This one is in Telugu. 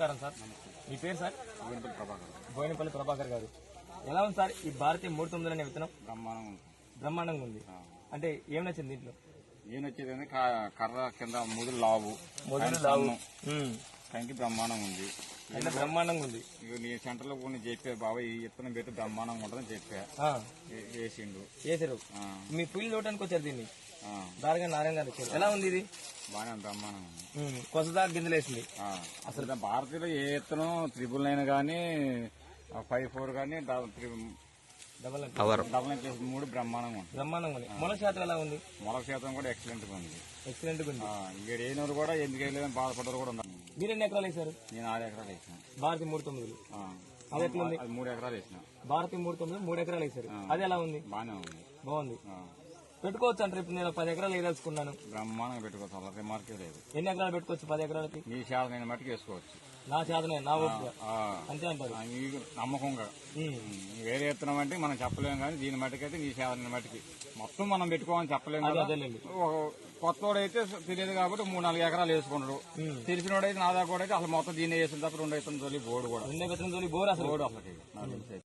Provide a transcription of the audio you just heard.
నమస్కారం సార్. మీ పేరు సార్? గోవిందపల్లి ప్రభాకర్. బోయినపల్లి ప్రభాకర్ గారు. ఎలా ఉంది సార్ ఈ భారతీయ మూడు తొమ్మిది అనే విత్తనం? బ్రహ్మాండం ఉంది. బ్రహ్మాండంగా ఉంది. అంటే ఏం నచ్చింది దీంట్లో? ఈయన వచ్చేది కర్ర కింద ముదురు లావు. ఉమ్. కంకి బ్రహ్మాండం ఉంది. అంటే బ్రహ్మాండంగా ఉంది. నీ సెంటర్లో కొన్ని చెప్పే బాబా ఈ ఇత్తనం పెట్టి బ్రహ్మాండంగా ఉంటుందని చెప్పా. ఏ- వేసిండు. వేసారు మీ పులి చూడటానికి వచ్చారు దీన్ని. దారిగా నారాయణ గారు ఎలా ఉంది ఇది? బాగానే ఉంది, బ్రహ్మాండంగా ఉంది ఉమ్, కొసదా గింజలు వేసింది. ఆ, అసలు భారతీయులో ఏ ఇత్తనం త్రిబుల్ నైన్ కానీ ఫైవ్ ఫోర్ కానీ డబల్ డబల్ మూడు బ్రహ్మాండంగా ఉంది. బ్రహ్మాండంగా ఉంది. మొల శాతం ఎలా ఉంది? మొలక శాతం కూడా ఎక్సలెంట్గా ఉంది. ఎక్సలెంట్గా ఉంది. ఆ, ఇక్కడ ఏనూరు కూడా ఎందుకు వేయలేదని బాధపడ్డారు కూడా ఉన్నారు. మీరు ఎన్ని ఎకరాలు వేశారు? నేను ఆరు ఎకరాలు వేసిన. భారతీయ మూడు తొమ్మిది ఆ, అది అది మూడు ఎకరాలు వేసిన. భారతీయ మూడు తొమ్మిది మూడు ఎకరాలు వేశారు. అది ఎలా ఉంది? బాగానే ఉంది. బాగుంది. ఆ, పెట్టుకోవచ్చు అంటారు. ఇప్పుడు నేను పది ఎకరాలు వేయదలుచుకున్నాను బ్రహ్మాండంగా పెట్టుకోవచ్చు. రిమార్కే లేదు. ఎన్ని ఎకరాలు పెట్టుకోవచ్చు పది ఎకరాలకి? నీ శాతం నేను మట్టుకు వేసుకోవచ్చు. నా చేతనే నా ఓపిక. అంతే అంటారు. నీకు నమ్మకంగా. వేరే ఎత్తనం అంటే మనం చెప్పలేము కానీ దీని మట్టుకైతే నీ శాతం మట్టుకి. మొత్తం మనం పెట్టుకోమని చెప్పలేము కొత్తోడైతే తెలియదు కాబట్టి మూడు నాలుగు ఎకరాలు. తెలిసినోడైతే నా దాకా కూడా అయితే అసలు మొత్తం దీన్ని వేసిన తప్ప రెండు అయితే తొలి బోర్డు కూడా. రెండే విత్తనం తోలి బోర్ అసలు. బోర్డు అసలు.